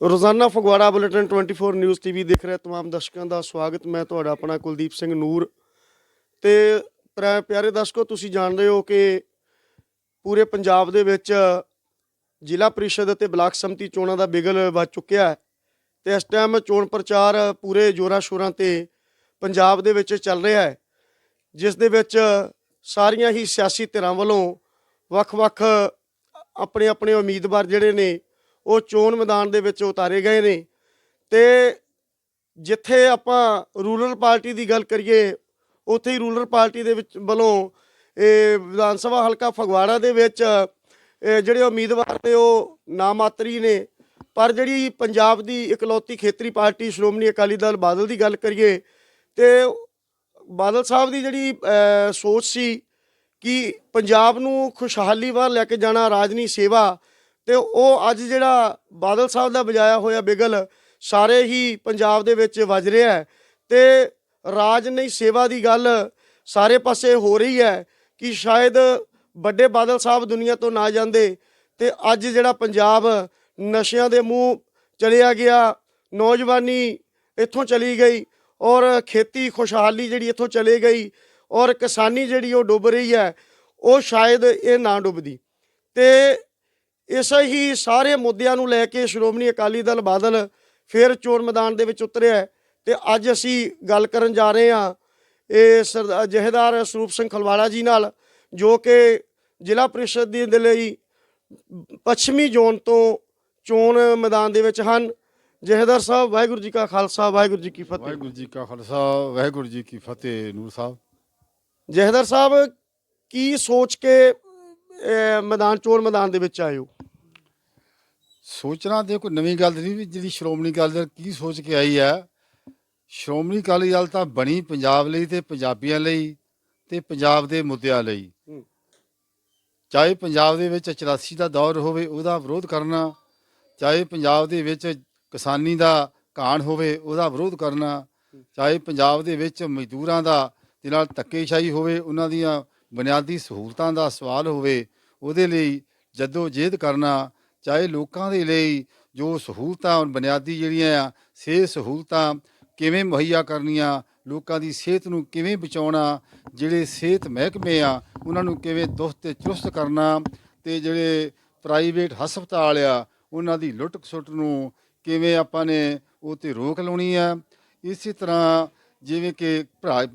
ਰੋਜ਼ਾਨਾ Phagwara bulletin 24 news TV ਦੇਖ ਰਹੇ ਤਮਾਮ ਦਰਸ਼ਕਾਂ ਦਾ ਸਵਾਗਤ। ਮੈਂ ਤੁਹਾਡਾ ਆਪਣਾ ਕੁਲਦੀਪ ਸਿੰਘ ਨੂਰ। ਤੇ ਪਿਆ- ਪਿਆਰੇ ਦਰਸ਼ਕੋ, ਤੁਸੀਂ ਜਾਣਦੇ ਹੋ ਕਿ ਪੂਰੇ ਪੰਜਾਬ ਦੇ ਵਿੱਚ ਜ਼ਿਲ੍ਹਾ ਪ੍ਰੀਸ਼ਦ ਅਤੇ ਬਲਾਕ ਸਮਿਤੀ ਚੋਣਾਂ ਦਾ ਬਿਗਲ ਵੱਜ ਚੁੱਕਿਆ ਹੈ ਤੇ ਇਸ ਟਾਈਮ ਚੋਣ ਪ੍ਰਚਾਰ ਪੂਰੇ ਜੋਰਾਂ ਸ਼ੋਰਾਂ ਤੇ ਪੰਜਾਬ ਦੇ ਵਿੱਚ ਚੱਲ ਰਿਹਾ ਹੈ, ਜਿਸ ਦੇ ਵਿੱਚ ਸਾਰੀਆਂ ਹੀ ਸਿਆਸੀ ਧਿਰਾਂ ਵੱਲੋਂ ਵੱਖ-ਵੱਖ ਆਪਣੇ ਆਪਣੇ ਉਮੀਦਵਾਰ ਜਿਹੜੇ ਨੇ ਉਹ ਚੋਣ ਮੈਦਾਨ ਦੇ ਵਿੱਚ ਉਤਾਰੇ ਗਏ ਨੇ। ਤੇ ਜਿੱਥੇ ਆਪਾਂ ਰੂਰਲ ਪਾਰਟੀ ਦੀ ਗੱਲ ਕਰੀਏ, ਉੱਥੇ ਹੀ ਰੂਰਲ ਪਾਰਟੀ ਦੇ ਵਿੱਚ ਵੱਲੋਂ ਇਹ ਵਿਧਾਨ ਸਭਾ ਹਲਕਾ ਫਗਵਾੜਾ ਦੇ ਵਿੱਚ ਜਿਹੜੇ ਉਮੀਦਵਾਰ ਨੇ ਉਹ ਨਾਮਾਤਰੀ ਨੇ। ਪਰ ਜਿਹੜੀ ਪੰਜਾਬ ਦੀ ਇਕਲੌਤੀ ਖੇਤਰੀ ਪਾਰਟੀ ਸ਼੍ਰੋਮਣੀ ਅਕਾਲੀ ਦਲ ਬਾਦਲ ਦੀ ਗੱਲ ਕਰੀਏ, ਤੇ ਬਾਦਲ ਸਾਹਿਬ ਦੀ ਜਿਹੜੀ ਸੋਚ ਸੀ ਕਿ ਪੰਜਾਬ ਨੂੰ ਖੁਸ਼ਹਾਲੀ ਵੱਲ ਲੈ ਕੇ ਜਾਣਾ, ਰਾਜਨੀ ਸੇਵਾ ਤੇ ਉਹ ਅੱਜ ਜਿਹੜਾ ਬਾਦਲ ਸਾਹਿਬ ਦਾ ਵਜਾਇਆ ਹੋਇਆ ਬਿਗਲ ਸਾਰੇ ਹੀ ਪੰਜਾਬ ਦੇ ਵਿੱਚ ਵੱਜ ਰਿਹਾ ਹੈ ਤੇ ਰਾਜ ਨਹੀਂ ਸੇਵਾ ਦੀ ਗੱਲ ਸਾਰੇ ਪਾਸੇ ਹੋ ਰਹੀ ਹੈ ਕਿ ਸ਼ਾਇਦ ਵੱਡੇ ਬਾਦਲ ਸਾਹਿਬ ਦੁਨੀਆ ਤੋਂ ਨਾ ਜਾਂਦੇ ਤੇ ਅੱਜ ਜਿਹੜਾ ਪੰਜਾਬ ਨਸ਼ਿਆਂ ਦੇ ਮੂੰਹ ਚਲਿਆ ਗਿਆ, ਨੌਜਵਾਨੀ ਇੱਥੋਂ ਚਲੀ ਗਈ ਔਰ ਖੇਤੀ ਖੁਸ਼ਹਾਲੀ ਜਿਹੜੀ ਇੱਥੋਂ ਚਲੇ ਗਈ ਔਰ ਕਿਸਾਨੀ ਜਿਹੜੀ ਉਹ ਡੁੱਬ ਰਹੀ ਹੈ, ਉਹ ਸ਼ਾਇਦ ਇਹ ਨਾ ਡੁੱਬਦੀ ਤੇ ਇਸੇ ਹੀ ਸਾਰੇ ਮੁੱਦਿਆਂ ਨੂੰ ਲੈ ਕੇ ਸ਼੍ਰੋਮਣੀ ਅਕਾਲੀ ਦਲ ਬਾਦਲ ਫਿਰ ਚੋਣ ਮੈਦਾਨ ਦੇ ਵਿੱਚ ਉਤਰਿਆ ਤੇ ਅੱਜ ਅਸੀਂ ਗੱਲ ਕਰਨ ਜਾ ਰਹੇ ਹਾਂ ਇਹ ਸਰਦਾਰ ਜਹੇਦਾਰ ਸਰੂਪ ਸਿੰਘ ਖਲਵਾੜਾ ਜੀ ਨਾਲ ਜੋ ਕਿ ਜ਼ਿਲ੍ਹਾ ਪ੍ਰੀਸ਼ਦ ਦੀ ਦੇ ਲਈ ਪੱਛਮੀ ਜ਼ੋਨ ਤੋਂ ਚੋਣ ਮੈਦਾਨ ਦੇ ਵਿੱਚ ਹਨ। ਜਹੇਦਾਰ ਸਾਹਿਬ ਵਾਹਿਗੁਰੂ ਜੀ ਕਾ ਖਾਲਸਾ ਵਾਹਿਗੁਰੂ ਜੀ ਕੀ ਫਤਿਹ। ਵਾਹਿਗੁਰੂ ਜੀ ਕਾ ਖਾਲਸਾ ਵਾਹਿਗੁਰੂ ਜੀ ਕੀ ਫਤਿਹ ਨੂਰ ਸਾਹਿਬ। ਜਹੇਦਾਰ ਸਾਹਿਬ ਕੀ ਸੋਚ ਕੇ ਮੈਦਾਨ ਚੋਣ ਮੈਦਾਨ ਦੇ ਵਿੱਚ ਆਏ ਹੋ ਸੋਚਣਾ ਤੇ ਕੋਈ ਨਵੀਂ ਗੱਲ ਨਹੀਂ ਵੀ ਜਿਹੜੀ ਸ਼੍ਰੋਮਣੀ ਅਕਾਲੀ ਦਲ ਕੀ ਸੋਚ ਕੇ ਆਈ ਹੈ। ਸ਼੍ਰੋਮਣੀ ਅਕਾਲੀ ਦਲ ਤਾਂ ਬਣੀ ਪੰਜਾਬ ਲਈ ਤੇ ਪੰਜਾਬੀਆਂ ਲਈ ਤੇ ਪੰਜਾਬ ਦੇ ਮੁੱਦਿਆਂ ਲਈ। ਚਾਹੇ ਪੰਜਾਬ ਦੇ ਵਿੱਚ 84 ਦਾ ਦੌਰ ਹੋਵੇ ਉਹਦਾ ਵਿਰੋਧ ਕਰਨਾ। ਚਾਹੇ ਪੰਜਾਬ ਦੇ ਵਿੱਚ ਕਿਸਾਨੀ ਦਾ ਘਾਣ ਹੋਵੇ ਉਹਦਾ ਵਿਰੋਧ ਕਰਨਾ। ਚਾਹੇ ਪੰਜਾਬ ਦੇ ਵਿੱਚ ਮਜ਼ਦੂਰਾਂ ਦਾ ਦੇ ਨਾਲ ਧੱਕੇਸ਼ਾਹੀ ਹੋਵੇ ਉਹਨਾਂ ਦੀਆਂ ਬੁਨਿਆਦੀ ਸਹੂਲਤਾਂ ਦਾ ਸਵਾਲ ਹੋਵੇ, ਉਹਦੇ ਲਈ ਜੱਦੋ ਜਹਿਦ ਕਰਨਾ, ਚਾਹੇ ਲੋਕਾਂ ਦੇ ਲਈ ਜੋ ਸਹੂਲਤਾਂ ਬੁਨਿਆਦੀ ਜਿਹੜੀਆਂ ਆ, ਸਿਹਤ ਸਹੂਲਤਾਂ ਕਿਵੇਂ ਮੁਹੱਈਆ ਕਰਨੀਆਂ, ਲੋਕਾਂ ਦੀ ਸਿਹਤ ਨੂੰ ਕਿਵੇਂ ਬਚਾਉਣਾ, ਜਿਹੜੇ ਸਿਹਤ ਮਹਿਕਮੇ ਆ, ਉਹਨਾਂ ਨੂੰ ਕਿਵੇਂ ਦੁਸਤ ਤੇ ਚੁਸਤ ਕਰਨਾ ਤੇ ਜਿਹੜੇ ਪ੍ਰਾਈਵੇਟ ਹਸਪਤਾਲ ਆ, ਉਹਨਾਂ ਦੀ ਲੁੱਟ ਖਸੁੱਟ ਨੂੰ ਕਿਵੇਂ ਆਪਾਂ ਨੇ ਉਹ ਤੇ ਰੋਕ ਲਾਉਣੀ ਆ। ਇਸੇ ਤਰ੍ਹਾਂ ਜਿਵੇਂ ਕਿ ਭਰਾ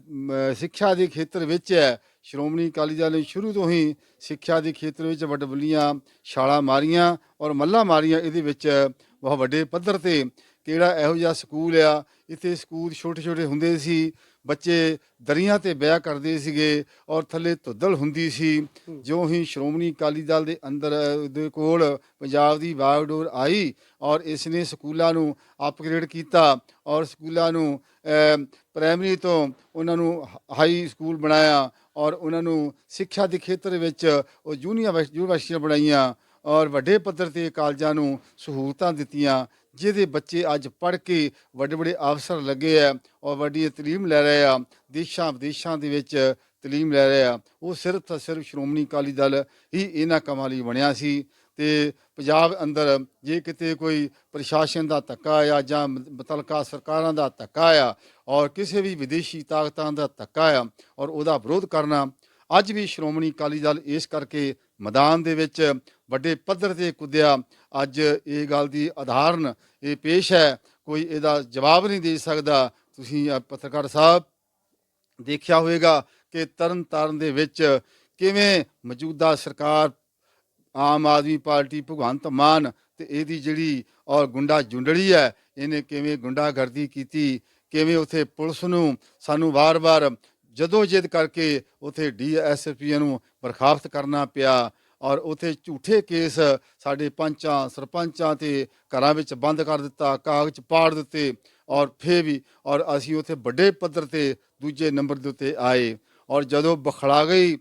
ਸਿੱਖਿਆ ਦੇ ਖੇਤਰ ਵਿੱਚ ਹੈ ਸ਼੍ਰੋਮਣੀ ਅਕਾਲੀ ਦਲ ਨੇ ਸ਼ੁਰੂ ਤੋਂ ਹੀ ਸਿੱਖਿਆ ਦੇ ਖੇਤਰ ਵਿੱਚ ਵੱਡਵੱਲੀਆਂ ਛਾਲਾਂ ਮਾਰੀਆਂ ਔਰ ਮੱਲਾਂ ਮਾਰੀਆਂ। ਇਹਦੇ ਵਿੱਚ ਬਹੁਤ ਵੱਡੇ ਪੱਧਰ ਤੇ ਕਿਹੜਾ ਇਹੋ ਜਿਹਾ ਸਕੂਲ ਆ? ਇੱਥੇ ਸਕੂਲ ਛੋਟੇ ਛੋਟੇ ਹੁੰਦੇ ਸੀ, ਬੱਚੇ ਦਰੀਆਂ ਤੇ ਵਿਆਹ ਕਰਦੇ ਸੀਗੇ ਔਰ ਥੱਲੇ ਧੁੱਦਲ ਹੁੰਦੀ ਸੀ। ਜੋ ਹੀ ਸ਼੍ਰੋਮਣੀ ਅਕਾਲੀ ਦਲ ਦੇ ਅੰਦਰ, ਦੇ ਕੋਲ ਪੰਜਾਬ ਦੀ ਬਾਗਡੋਰ ਆਈ ਔਰ ਇਸ ਨੇ ਸਕੂਲਾਂ ਨੂੰ ਅਪਗ੍ਰੇਡ ਕੀਤਾ ਔਰ ਸਕੂਲਾਂ ਨੂੰ ਪ੍ਰਾਇਮਰੀ ਤੋਂ ਉਹਨਾਂ ਨੂੰ ਹਾਈ ਸਕੂਲ ਬਣਾਇਆ ਔਰ ਉਹਨਾਂ ਨੂੰ ਸਿੱਖਿਆ ਦੇ ਖੇਤਰ ਵਿੱਚ ਉਹ ਜੂਨੀਅਰ ਯੂਨੀਵਰਸਿਟੀਆਂ ਬਣਾਈਆਂ ਔਰ ਵੱਡੇ ਪੱਧਰ ਤੇ ਕਾਲਜਾਂ ਨੂੰ ਸਹੂਲਤਾਂ ਦਿੱਤੀਆਂ, ਜਿਹਦੇ ਬੱਚੇ ਅੱਜ ਪੜ੍ਹ ਕੇ ਵੱਡੇ ਵੱਡੇ ਅਫਸਰ ਲੱਗੇ ਆ ਔਰ ਵੱਡੀ ਤਾਲੀਮ ਲੈ ਰਹੇ ਆ, ਦੇਸ਼ਾਂ ਵਿਦੇਸ਼ਾਂ ਦੇ ਵਿੱਚ ਤਾਲੀਮ ਲੈ ਰਹੇ ਆ। ਉਹ ਸਿਰਫ ਤਾਂ ਸਿਰਫ ਸ਼੍ਰੋਮਣੀ ਅਕਾਲੀ ਦਲ ਹੀ ਇਹਨਾਂ ਕੰਮਾਂ ਲਈ ਬਣਿਆ ਸੀ। ਤੇ ਪੰਜਾਬ ਅੰਦਰ ਜੇ ਕਿਤੇ ਕੋਈ ਪ੍ਰਸ਼ਾਸਨ ਦਾ ਧੱਕਾ ਆ ਜਾਂ ਮੁਤਲਕਾ ਸਰਕਾਰਾਂ ਦਾ ਧੱਕਾ ਆ ਔਰ ਕਿਸੇ ਵੀ ਵਿਦੇਸ਼ੀ ਤਾਕਤਾਂ ਦਾ ਧੱਕਾ ਆ ਔਰ ਉਹਦਾ ਵਿਰੋਧ ਕਰਨਾ, ਅੱਜ ਵੀ ਸ਼੍ਰੋਮਣੀ ਅਕਾਲੀ ਦਲ ਇਸ ਕਰਕੇ ਮੈਦਾਨ ਦੇ ਵਿੱਚ ਵੱਡੇ ਪੱਧਰ ਤੇ ਕੁੱਦਿਆ, ਅੱਜ ਇਹ ਗੱਲ ਦੀ ਆਧਾਰਨ ਇਹ ਪੇਸ਼ ਹੈ, ਕੋਈ ਇਹਦਾ ਜਵਾਬ ਨਹੀਂ ਦੇ ਸਕਦਾ। ਤੁਸੀਂ ਪੱਤਰਕਾਰ ਸਾਹਿਬ ਦੇਖਿਆ ਹੋਵੇਗਾ ਕਿ ਤਰਨ ਤਾਰਨ ਦੇ ਵਿੱਚ ਕਿਵੇਂ ਮੌਜੂਦਾ ਸਰਕਾਰ ਆਮ ਆਦਮੀ ਪਾਰਟੀ ਭਗਵੰਤ ਮਾਨ ਤੇ ਇਹਦੀ ਜਿਹੜੀ ਔਰ ਗੁੰਡਾ ਜੁੰਡੜੀ ਹੈ, ਇਹਨੇ ਕਿਵੇਂ ਗੁੰਡਾਗਰਦੀ ਕੀਤੀ, ਕਿਵੇਂ ਉਥੇ ਪੁਲਿਸ ਨੂੰ ਸਾਨੂੰ ਵਾਰ-ਵਾਰ ਜਦੋਂ ਜਿੱਦ ਕਰਕੇ ਉਥੇ ਡੀਐਸਪੀ ਨੂੰ ਬਰਖਾਸਤ ਕਰਨਾ ਪਿਆ ਔਰ ਉਥੇ ਝੂਠੇ ਕੇਸ ਸਾਡੇ ਪੰਚਾਂ, ਸਰਪੰਚਾਂ ਤੇ ਘਰਾਂ ਵਿੱਚ ਬੰਦ ਕਰ ਦਿੱਤਾ, ਕਾਗਜ਼ ਪਾੜ ਦਿੱਤੇ ਔਰ ਫੇਰ ਵੀ ਔਰ ਅਸੀਂ ਉਥੇ ਵੱਡੇ ਪੱਧਰ ਤੇ ਦੂਜੇ ਨੰਬਰ ਦੇ ਉੱਤੇ ਆਏ ਔਰ ਜਦੋਂ ਬਖੜਾ ਗਈ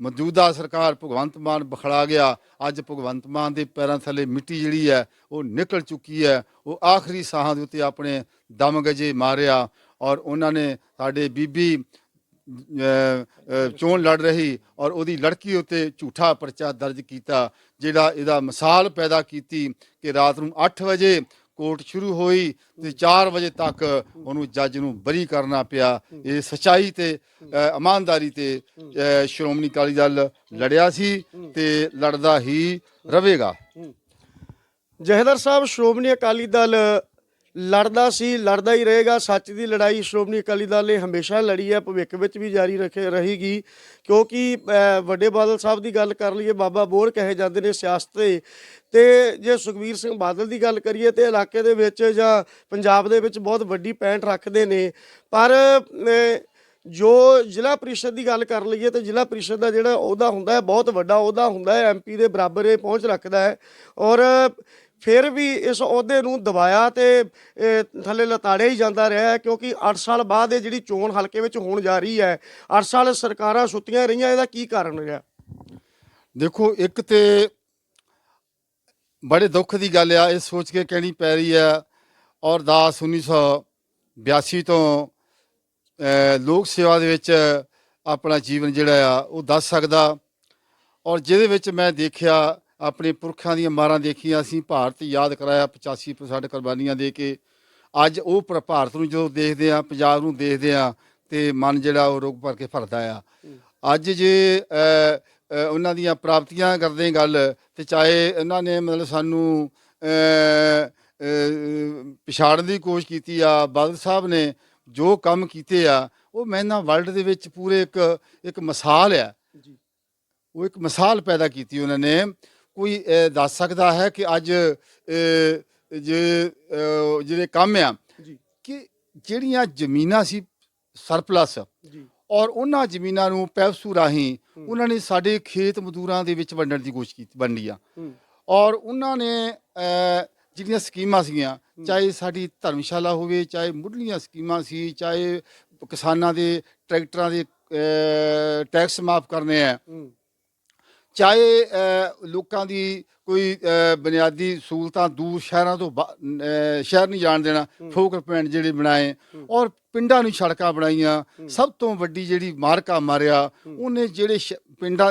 ਮੌਜੂਦਾ ਸਰਕਾਰ ਭਗਵੰਤ ਮਾਨ ਬਖੜਾ ਗਿਆ। ਅੱਜ ਭਗਵੰਤ ਮਾਨ ਦੇ ਪੈਰਾਂ ਥੱਲੇ ਮਿੱਟੀ ਜਿਹੜੀ ਹੈ, ਉਹ ਨਿਕਲ ਚੁੱਕੀ ਹੈ। ਉਹ ਆਖਰੀ ਸਾਹਾਂ ਦੇ ਉੱਤੇ ਆਪਣੇ ਦਮ ਗਜੇ ਮਾਰਿਆ ਔਰ ਉਹਨਾਂ ਨੇ ਸਾਡੇ ਬੀਬੀ ਚੋਣ ਲੜ ਰਹੀ ਔਰ ਉਹਦੀ ਲੜਕੀ ਉੱਤੇ ਝੂਠਾ ਪਰਚਾ ਦਰਜ ਕੀਤਾ, ਜਿਹੜਾ ਇਹਦਾ ਮਿਸਾਲ ਪੈਦਾ ਕੀਤੀ ਕਿ ਰਾਤ ਨੂੰ 8 ਵਜੇ ਕੋਰਟ ਸ਼ੁਰੂ ਹੋਈ ਤੇ 4 ਵਜੇ ਤੱਕ ਉਹਨੂੰ ਜੱਜ ਨੂੰ ਬਰੀ ਕਰਨਾ ਪਿਆ। ਇਹ ਸਚਾਈ ਤੇ ਇਮਾਨਦਾਰੀ ਤੇ ਸ਼੍ਰੋਮਣੀ ਅਕਾਲੀ ਦਲ ਲੜਿਆ ਸੀ ਤੇ ਲੜਦਾ ਹੀ ਰਹੇਗਾ ਜਹਦਰ ਸਾਹਿਬ, ਸ਼੍ਰੋਮਣੀ ਅਕਾਲੀ ਦਲ ਲੜਦਾ ਸੀ, ਲੜਦਾ ਹੀ ਰਹੇਗਾ। ਸੱਚ ਦੀ ਲੜਾਈ ਸ਼੍ਰੋਮਣੀ ਅਕਾਲੀ ਦਲ ਨੇ ਹਮੇਸ਼ਾ ਲੜੀ ਹੈ, ਭਵਿੱਖ ਵਿੱਚ ਵੀ ਜਾਰੀ ਰੱਖੇ, ਰਹੇਗੀ। ਕਿਉਂਕਿ ਵੱਡੇ ਬਾਦਲ ਸਾਹਿਬ ਦੀ ਗੱਲ ਕਰ ਲਈਏ, ਬਾਬਾ ਬੋਰ ਕਹੇ ਜਾਂਦੇ ਨੇ ਸਿਆਸਤ। ਦੇ ਤੇ ਜੇ ਸੁਖਵੀਰ ਸਿੰਘ ਬਾਦਲ ਦੀ ਗੱਲ ਕਰੀਏ, ਤੇ ਇਲਾਕੇ ਦੇ ਵਿੱਚ ਜਾਂ ਪੰਜਾਬ ਦੇ ਵਿੱਚ ਬਹੁਤ ਵੱਡੀ ਪੈਂਟ ਰੱਖਦੇ ਨੇ। ਪਰ ਜੋ ਜ਼ਿਲ੍ਹਾ ਪ੍ਰੀਸ਼ਦ ਦੀ ਗੱਲ ਕਰ ਲਈਏ, ਤੇ ਜ਼ਿਲ੍ਹਾ ਪ੍ਰੀਸ਼ਦ ਦਾ ਜਿਹੜਾ ਅਹੁਦਾ ਹੁੰਦਾ ਹੈ, ਬਹੁਤ ਵੱਡਾ ਅਹੁਦਾ ਹੁੰਦਾ ਹੈ ਐਮਪੀ ਦੇ ਬਰਾਬਰ ਇਹ ਪਹੁੰਚ ਰੱਖਦਾ ਹੈ। ਔਰ ਫਿਰ ਵੀ ਇਸ ਅਹੁਦੇ ਨੂੰ ਦਬਾਇਆ ਤੇ ਥੱਲੇ ਲਤਾੜਿਆ ਹੀ ਜਾਂਦਾ ਰਿਹਾ ਕਿਉਂਕਿ 8 ਸਾਲ ਬਾਅਦ ਇਹ ਜਿਹੜੀ ਚੋਣ ਹਲਕੇ ਵਿੱਚ ਹੋਣ ਜਾ ਰਹੀ ਹੈ 8 ਸਾਲ ਸਰਕਾਰਾਂ ਸੁੱਤੀਆਂ ਰਹੀਆਂ, ਇਹਦਾ ਕੀ ਕਾਰਨ ਰਿਹਾ? ਦੇਖੋ, ਇੱਕ ਤੇ ਬੜੇ ਦੁੱਖ ਦੀ ਗੱਲ ਆ, ਇਹ ਸੋਚ ਕੇ ਕਹਿਣੀ ਪੈ ਰਹੀ ਆ ਔਰ ਦਾਸ 1982 ਤੋਂ ਲੋਕ ਸੇਵਾ ਦੇ ਵਿੱਚ ਆਪਣਾ ਜੀਵਨ ਜਿਹੜਾ ਆ, ਉਹ ਦੱਸ ਸਕਦਾ ਔਰ ਜਿਹਦੇ ਵਿੱਚ ਮੈਂ ਦੇਖਿਆ ਆਪਣੇ ਪੁਰਖਾਂ ਦੀਆਂ ਮਾਰਾਂ ਦੇਖੀਆਂ ਅਸੀਂ ਭਾਰਤ ਯਾਦ ਕਰਾਇਆ 85% ਕੁਰਬਾਨੀਆਂ ਦੇ ਕੇ। ਅੱਜ ਉਹ ਪਰ- ਭਾਰਤ ਨੂੰ ਜਦੋਂ ਦੇਖਦੇ ਆ ਪੰਜਾਬ ਨੂੰ ਦੇਖਦੇ ਆ ਤੇ ਮਨ ਜਿਹੜਾ ਉਹ ਰੁਕ ਭਰ ਕੇ ਭਰਦਾ ਆ। ਅੱਜ ਜੇ ਅ, ਅ, ਉਹਨਾਂ ਦੀਆਂ ਪ੍ਰਾਪਤੀਆਂ ਕਰਦੇ ਗੱਲ ਤੇ ਚਾਹੇ ਇਹਨਾਂ ਨੇ ਮਤਲਬ ਸਾਨੂੰ ਅ, ਅ, ਪਛਾੜਨ ਦੀ ਕੋਸ਼ਿਸ਼ ਕੀਤੀ ਆ ਬਾਦਲ ਸਾਹਿਬ ਨੇ ਜੋ ਕੰਮ ਕੀਤੇ ਆ ਉਹ ਮੈਂ ਨਾ ਵਰਲਡ ਦੇ ਵਿੱਚ ਪੂਰੇ ਇੱਕ ਇੱਕ ਮਿਸਾਲ ਆ। ਉਹ ਇੱਕ ਮਿਸਾਲ ਪੈਦਾ ਕੀਤੀ ਉਹਨਾਂ ਨੇ। ਕੋਈ ਦੱਸ ਸਕਦਾ ਹੈ ਕਿ ਅੱਜ ਜਿਹੜੇ ਕੰਮ ਆ ਕਿ ਜਿਹੜੀਆਂ ਜ਼ਮੀਨਾਂ ਸੀ ਸਰਪਲਸ ਜੀ। ਔਰ ਉਹਨਾਂ ਜ਼ਮੀਨਾਂ ਨੂੰ ਪੈਪਸੂ ਰਾਹੀਂ ਉਹਨਾਂ ਨੇ ਸਾਡੇ ਖੇਤ ਮਜ਼ਦੂਰਾਂ ਦੇ ਵਿੱਚ ਵੰਡਣ ਦੀ ਕੋਸ਼ਿਸ਼ ਕੀਤੀ ਵੰਡੀ ਆ। ਔਰ ਉਹਨਾਂ ਨੇ ਜਿਹੜੀਆਂ ਸਕੀਮਾਂ ਸੀਗੀਆਂ ਚਾਹੇ ਸਾਡੀ ਧਰਮਸ਼ਾਲਾ ਹੋਵੇ ਚਾਹੇ ਮੁੱਢਲੀਆਂ ਸਕੀਮਾਂ ਸੀ ਚਾਹੇ ਕਿਸਾਨਾਂ ਦੇ ਟਰੈਕਟਰਾਂ ਦੇ ਟੈਕਸ ਮਾਫ ਕਰਨੇ ਆ ਚਾਹੇ ਲੋਕਾਂ ਦੀ ਕੋਈ ਬੁਨਿਆਦੀ ਸਹੂਲਤਾਂ ਦੂਰ ਸ਼ਹਿਰਾਂ ਤੋਂ ਸ਼ਹਿਰ ਨਹੀਂ ਜਾਣ ਦੇਣਾ ਫੋਕਲ ਪੁਆਇੰਟ ਜਿਹੜੇ ਬਣਾਏ ਔਰ ਪਿੰਡਾਂ ਨੂੰ ਸੜਕਾਂ ਬਣਾਈਆਂ ਸਭ ਤੋਂ ਵੱਡੀ ਜਿਹੜੀ ਮਾਰਕਾ ਮਾਰਿਆ ਉਹਨੇ ਜਿਹੜੇ ਪਿੰਡਾਂ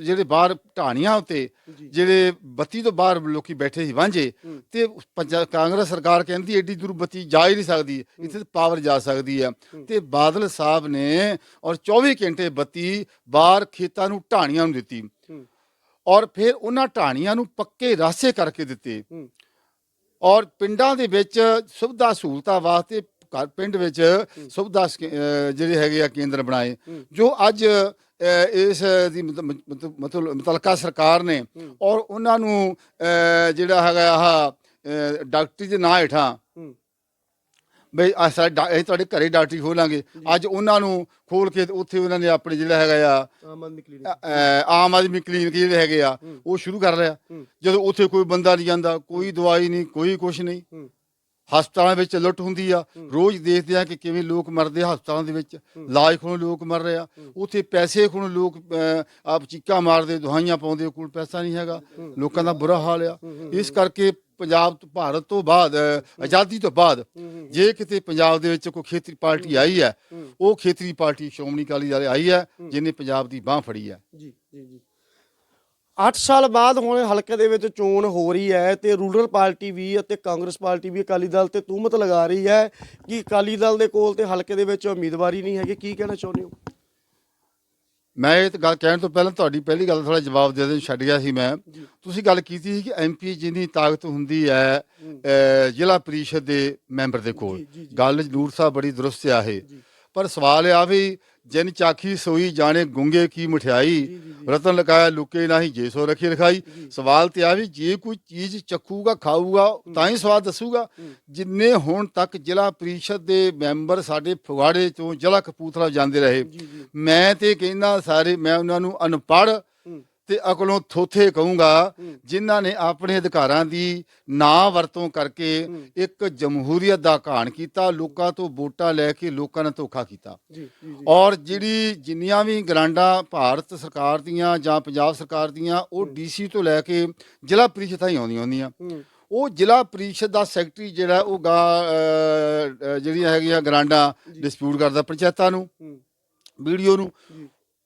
ਜਿਹੜੇ ਬਾਹਰ ਢਾਣੀਆਂ ਉੱਤੇ। ਜਿਹੜੇ ਬੱਤੀ ਤੋਂ ਬਾਹਰ ਲੋਕੀ ਬੈਠੇ ਸੀ ਵਾਂਝੇ ਤੇ ਕਾਂਗਰਸ ਸਰਕਾਰ ਕਹਿੰਦੀ ਐਡੀ ਦੂਰ ਬੱਤੀ ਜਾ ਹੀ ਨਹੀਂ ਸਕਦੀ ਇੱਥੇ ਪਾਵਰ ਜਾ ਸਕਦੀ ਆ। ਤੇ ਬਾਦਲ ਸਾਹਿਬ ਨੇ ਔਰ 24 ਘੰਟੇ ਬੱਤੀ ਬਾਹਰ ਖੇਤਾਂ ਨੂੰ ਢਾਣੀਆਂ ਨੂੰ ਦਿੱਤੀ। ਹੂੰ। ਔਰ ਫਿਰ ਉਹਨਾਂ ਢਾਣੀਆਂ ਨੂੰ ਪੱਕੇ ਰਾਸੇ ਕਰਕੇ ਦਿੱਤੇ। ਔਰ ਪਿੰਡਾਂ ਦੇ ਵਿੱਚ ਸੁਵਿਧਾ ਸਹੂਲਤਾਂ ਵਾਸਤੇ ਘਰ ਪਿੰਡ ਵਿੱਚ ਸੁਵਿਧਾ ਜਿਹੜੇ ਹੈਗੇ ਆ ਕੇਂਦਰ ਬਣਾਏ। ਜੋ ਅੱਜ ਇਸ ਦੀ ਮਤ- ਮਤ- ਮਤਲਬ ਮੁਤਲਕਾ ਸਰਕਾਰ ਨੇ ਔਰ ਉਹਨਾਂ ਨੂੰ ਜਿਹੜਾ ਹੈਗਾ ਅਹ, ਡਾਕਟਰੀ ਦੇ ਨਾਂ ਹੇਠਾਂ ਬਈ ਆ ਸਾਡੇ ਅਸੀਂ ਤੁਹਾਡੇ ਘਰੇ ਡਾਕਟਰੀ ਖੋਲਾਂਗੇ। ਅੱਜ ਉਹਨਾਂ ਨੂੰ ਖੋਲ ਕੇ ਉੱਥੇ ਉਹਨਾਂ ਨੇ ਆਪਣੇ ਜਿਹੜਾ ਹੈਗਾ ਆ ਆਮ ਆਦਮੀ ਕਲੀਨਿਕ ਅ- ਆਮ ਆਦਮੀ ਕਲੀਨਿਕ ਜਿਹੜੇ ਹੈਗੇ ਆ ਉਹ ਸ਼ੁਰੂ ਕਰ ਰਿਹਾ। ਜਦੋਂ ਉੱਥੇ ਕੋਈ ਬੰਦਾ ਨਹੀਂ ਜਾਂਦਾ ਕੋਈ ਦਵਾਈ ਨਹੀਂ ਕੋਈ ਕੁਛ ਨਹੀਂ। ਹੂੰ। ਹਸਪਤਾਲਾਂ ਵਿੱਚ ਲੁੱਟ ਹੁੰਦੀ ਆ। ਰੋਜ਼ ਦੇਖਦੇ ਆ ਕਿ ਕਿਵੇਂ ਲੋਕ ਮਰਦੇ ਆ ਹਸਪਤਾਲਾਂ ਦੇ ਵਿੱਚ। ਇਲਾਜ ਖੋਣ ਲੋਕ ਮਰ ਰਹੇ ਆ। ਉੱਥੇ ਪੈਸੇ ਖੋਣ ਲੋਕ ਅ, ਆਪ ਚੀਕਾਂ ਮਾਰਦੇ ਦਵਾਈਆਂ ਪਾਉਂਦੇ ਕੋਲ ਪੈਸਾ ਨਹੀਂ ਹੈਗਾ। ਲੋਕਾਂ ਦਾ ਬੁਰਾ ਹਾਲ ਆ। ਇਸ ਕਰਕੇ ਪੰਜਾਬ ਤੋਂ ਭਾਰਤ ਤੋਂ ਬਾਅਦ ਆਜ਼ਾਦੀ ਤੋਂ ਬਾਅਦ ਜੇ ਕਿਤੇ ਪੰਜਾਬ ਦੇ ਵਿੱਚ ਕੋਈ ਖੇਤਰੀ ਪਾਰਟੀ ਆਈ ਹੈ ਉਹ ਖੇਤਰੀ ਪਾਰਟੀ ਸ਼੍ਰੋਮਣੀ ਅਕਾਲੀ ਦਲ ਆਈ ਹੈ ਜਿਹਨੇ ਪੰਜਾਬ ਦੀ ਬਾਹ ਫੜੀ ਹੈ। ਜੀ ਜੀ ਜੀ। 8 ਸਾਲ ਬਾਅਦ ਹੁਣ ਹਲਕੇ ਦੇ ਵਿੱਚ ਚੋਣ ਹੋ ਰਹੀ ਹੈ ਤੇ ਰੂਰਲ ਪਾਰਟੀ ਵੀ ਅਤੇ ਕਾਂਗਰਸ ਪਾਰਟੀ ਵੀ ਅਕਾਲੀ ਦਲ ਤੇ ਤੂਮਤ ਲਗਾ ਰਹੀ ਹੈ ਕਿ ਅਕਾਲੀ ਦਲ ਦੇ ਕੋਲ ਤੇ ਹਲਕੇ ਦੇ ਵਿੱਚ ਉਮੀਦਵਾਰੀ ਨਹੀਂ ਹੈਗੀ। ਕੀ ਕਹਿਣਾ ਚਾਹੁੰਦੇ ਹੋ? ਮੈਂ ਇਹ ਗੱਲ ਕਹਿਣ ਤੋਂ ਪਹਿਲਾਂ ਤੁਹਾਡੀ ਪਹਿਲੀ ਗੱਲ ਥੋੜਾ ਜਵਾਬ ਦੇ ਦੇ ਛੱਡ ਗਿਆ ਸੀ ਮੈਂ। ਤੁਸੀਂ ਗੱਲ ਕੀਤੀ ਸੀ ਕਿ ਐਮਪੀ ਜਿੰਨੀ ਤਾਕਤ ਹੁੰਦੀ ਹੈ ਜ਼ਿਲ੍ਹਾ ਪ੍ਰੀਸ਼ਦ ਦੇ ਮੈਂਬਰ ਦੇ ਕੋਲ। ਗੱਲ ਨੂਰ ਸਾਹਿਬ ਬੜੀ ਦਰੁਸਤ ਆ ਇਹ। ਪਰ ਸਵਾਲ ਆ ਵੀ ਜਿਨ ਚਾਖੀ ਸੋਈ ਜਾਣੇ ਗੁੰਗੇ ਕੀ ਮਠਿਆਈ ਰਤਨ ਲਗਾਇਆ ਲੁਕੇ ਨਹੀਂ ਜੇ ਸੋ ਰੱਖੀ ਰਖਾਈ। ਸਵਾਲ ਤੇ ਆ ਵੀ ਜੇ ਕੋਈ ਚੀਜ਼ ਚੱਖੂਗਾ ਖਾਊਗਾ ਤਾਂ ਹੀ ਸਵਾਦ ਦੱਸੂਗਾ। ਜਿੰਨੇ ਹੁਣ ਤੱਕ ਜ਼ਿਲ੍ਹਾ ਪ੍ਰੀਸ਼ਦ ਦੇ ਮੈਂਬਰ ਸਾਡੇ ਫਗਵਾੜੇ ਤੋਂ ਜ਼ਿਲ੍ਹਾ ਕਪੂਰਥਲਾ ਜਾਂਦੇ ਰਹੇ ਮੈਂ ਤੇ ਕਹਿੰਦਾ ਸਾਰੇ ਮੈਂ ਉਹਨਾਂ ਨੂੰ ਅਨਪੜ੍ਹ ਤੇ ਅਕਲੋਂ ਥੋਥੇ ਕਹੂੰਗਾ ਜਿਨ੍ਹਾਂ ਨੇ ਆਪਣੇ ਅਧਿਕਾਰਾਂ ਦੀ ਨਾ ਵਰਤੋਂ ਕਰਕੇ ਇੱਕ ਜਮਹੂਰੀਅਤ ਦਾ ਘਾਣ ਕੀਤਾ ਲੋਕਾਂ ਤੋਂ ਵੋਟਾਂ ਲੈ ਕੇ ਲੋਕਾਂ ਨਾਲ ਧੋਖਾ ਕੀਤਾ। ਔਰ ਜਿਹੜੀ ਜਿੰਨੀਆਂ ਵੀ ਗਰਾਂਡਾਂ ਭਾਰਤ ਸਰਕਾਰ ਦੀਆਂ ਜਾਂ ਪੰਜਾਬ ਸਰਕਾਰ ਦੀਆਂ ਉਹ ਡੀਸੀ ਤੋਂ ਲੈ ਕੇ ਜ਼ਿਲ੍ਹਾ ਪ੍ਰੀਸ਼ਦ ਤਾਈਂ ਆਉਂਦੀਆਂ ਹੁੰਦੀਆਂ। ਉਹ ਜ਼ਿਲ੍ਹਾ ਪ੍ਰੀਸ਼ਦ ਦਾ ਸੈਕਟਰੀ ਜਿਹੜਾ ਉਹ ਜਿਹੜੀਆਂ ਹੈਗੀਆਂ ਗਰਾਂਡਾਂ ਡਿਸਪਿਊਟ ਕਰਦਾ ਪੰਚਾਇਤਾਂ ਨੂੰ। ਵੀਡੀਓ ਨੂੰ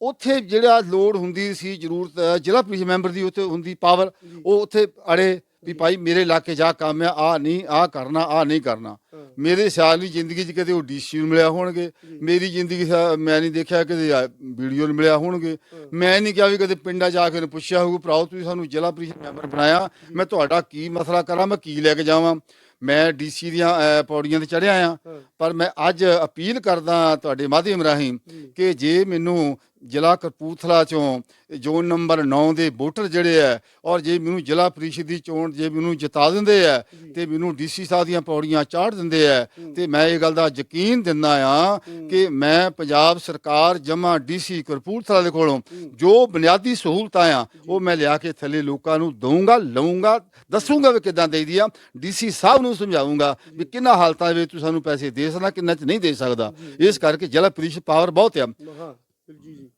ਉੱਥੇ ਜਿਹੜਾ ਲੋੜ ਹੁੰਦੀ ਸੀ ਜ਼ਰੂਰਤ ਜ਼ਿਲ੍ਹਾ ਪੁਲਿਸ ਮੈਂਬਰ ਦੀ ਉੱਥੇ ਹੁੰਦੀ ਪਾਵਰ ਉਹ ਉੱਥੇ ਅੜੇ ਵੀ ਭਾਈ ਮੇਰੇ ਇਲਾਕੇ ਜਾ ਕੰਮ ਆ ਆ ਨਹੀਂ ਆ ਕਰਨਾ ਆ ਨਹੀਂ ਕਰਨਾ। ਮੇਰੇ ਸਿਆਲ ਦੀ ਜ਼ਿੰਦਗੀ 'ਚ ਕਦੇ ਉਹ ਡੀਸੀ ਨੂੰ ਮਿਲਿਆ ਹੋਣਗੇ ਮੇਰੀ ਜ਼ਿੰਦਗੀ 'ਚ ਮੈਂ ਨਹੀਂ ਦੇਖਿਆ ਕਦੇ ਵੀਡੀਓ ਨੂੰ ਮਿਲਿਆ ਹੋਣਗੇ। ਮੈਂ ਨਹੀਂ ਕਿਹਾ ਵੀ ਕਦੇ ਪਿੰਡਾਂ ਜਾ ਕੇ ਉਹਨੂੰ ਪੁੱਛਿਆ ਹੋਊ ਭਰਾਓ ਤੁਸੀਂ ਸਾਨੂੰ ਜ਼ਿਲ੍ਹਾ ਪੁਲਿਸ ਮੈਂਬਰ ਬਣਾਇਆ ਮੈਂ ਤੁਹਾਡਾ ਕੀ ਮਸਲਾ ਕਰਾਂ ਮੈਂ ਕੀ ਲੈ ਕੇ ਜਾਵਾਂ? ਮੈਂ ਡੀਸੀ ਦੀਆਂ ਪੌੜੀਆਂ ਤੇ ਚੜਿਆ ਆ। ਪਰ ਮੈਂ ਅੱਜ ਅਪੀਲ ਕਰਦਾ ਤੁਹਾਡੇ ਮਾਧਿਅਮ ਰਾਹੀਂ ਕਿ ਜੇ ਮੈਨੂੰ ਜ਼ਿਲ੍ਹਾ ਕਪੂਰਥਲਾ ਚੋਂ ਜ਼ੋਨ ਨੰਬਰ 9 ਦੇ ਵੋਟਰ ਜਿਹੜੇ ਆ ਔਰ ਜੇ ਮੈਨੂੰ ਜ਼ਿਲ੍ਹਾ ਪ੍ਰੀਸ਼ਦ ਦੀ ਚੋਣ ਜੇ ਮੈਨੂੰ ਜਿਤਾ ਦਿੰਦੇ ਆ ਤੇ ਮੈਨੂੰ ਡੀਸੀ ਸਾਹਿਬ ਦੀਆਂ ਪੌੜੀਆਂ ਚਾੜ ਦਿੰਦੇ ਆ ਤੇ ਮੈਂ ਇਹ ਗੱਲ ਦਾ ਯਕੀਨ ਦਿੰਦਾ ਆ ਕਿ ਮੈਂ ਪੰਜਾਬ ਸਰਕਾਰ ਜਮਾ ਡੀਸੀ ਕਪੂਰਥਲਾ ਦੇ ਕੋਲੋਂ ਜੋ ਬੁਨਿਆਦੀ ਸਹੂਲਤਾਂ ਆ ਉਹ ਮੈਂ ਲਿਆ ਕੇ ਥੱਲੇ ਲੋਕਾਂ ਨੂੰ ਦਊਂਗਾ ਲਵਾਂਗਾ ਦੱਸੂਗਾ ਵੀ ਕਿਦਾਂ ਦੇਈਦੀ ਆ। ਡੀਸੀ ਸਾਹਿਬ ਨੂੰ ਸਮਝਾਉਂਗਾ ਵੀ ਕਿੰਨਾ ਹਾਲਤਾਂ ਵਿੱਚ ਤੂੰ ਸਾਨੂੰ ਪੈਸੇ ਦੇ ਸਕਦਾ ਕਿੰਨਾ ਚ ਨਹੀਂ ਦੇ ਸਕਦਾ। ਇਸ ਕਰਕੇ ਜ਼ਿਲ੍ਹਾ ਪੁਲਿਸ ਪਾਵਰ ਬਹੁਤ ਆ। ਜੀ ਜੀ।